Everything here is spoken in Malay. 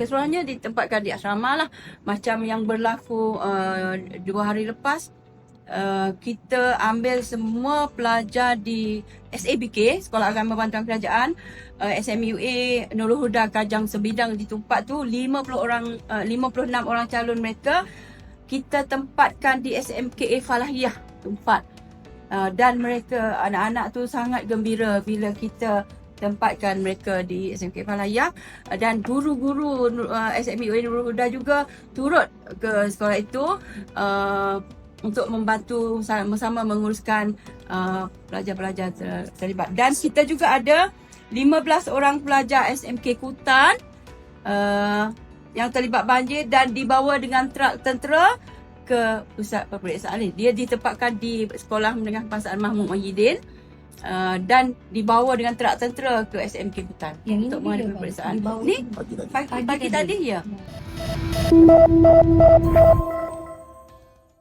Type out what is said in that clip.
keseluruhannya ditempatkan di asrama lah. Macam yang berlaku uh, dua hari lepas uh, kita ambil semua pelajar di SABK Sekolah Agama Bantuan Kerajaan uh, SMUA Nurul Huda Kajang Sebidang di tempat tu. 50 orang uh, 56 orang calon mereka kita tempatkan di SMKA Falahiyah tempat. Uh, dan mereka anak-anak tu sangat gembira bila kita tempatkan mereka di SMK Falahiyah uh, dan guru-guru uh, SMUA Nurul Huda juga turut ke sekolah itu uh, untuk membantu sama-sama menguruskan uh, pelajar-pelajar ter- terlibat. Dan kita juga ada 15 orang pelajar SMK Kutan uh, yang terlibat banjir dan dibawa dengan truk tentera ke pusat peperiksaan ini. Dia ditempatkan di Sekolah Menengah Kebangsaan Mahmud Muhyiddin uh, dan dibawa dengan truk tentera ke SMK Kutan Yang untuk menghadapi. Dibawa Ni Pagi tadi. pagi, Pagi pagi tadi. tadi ya.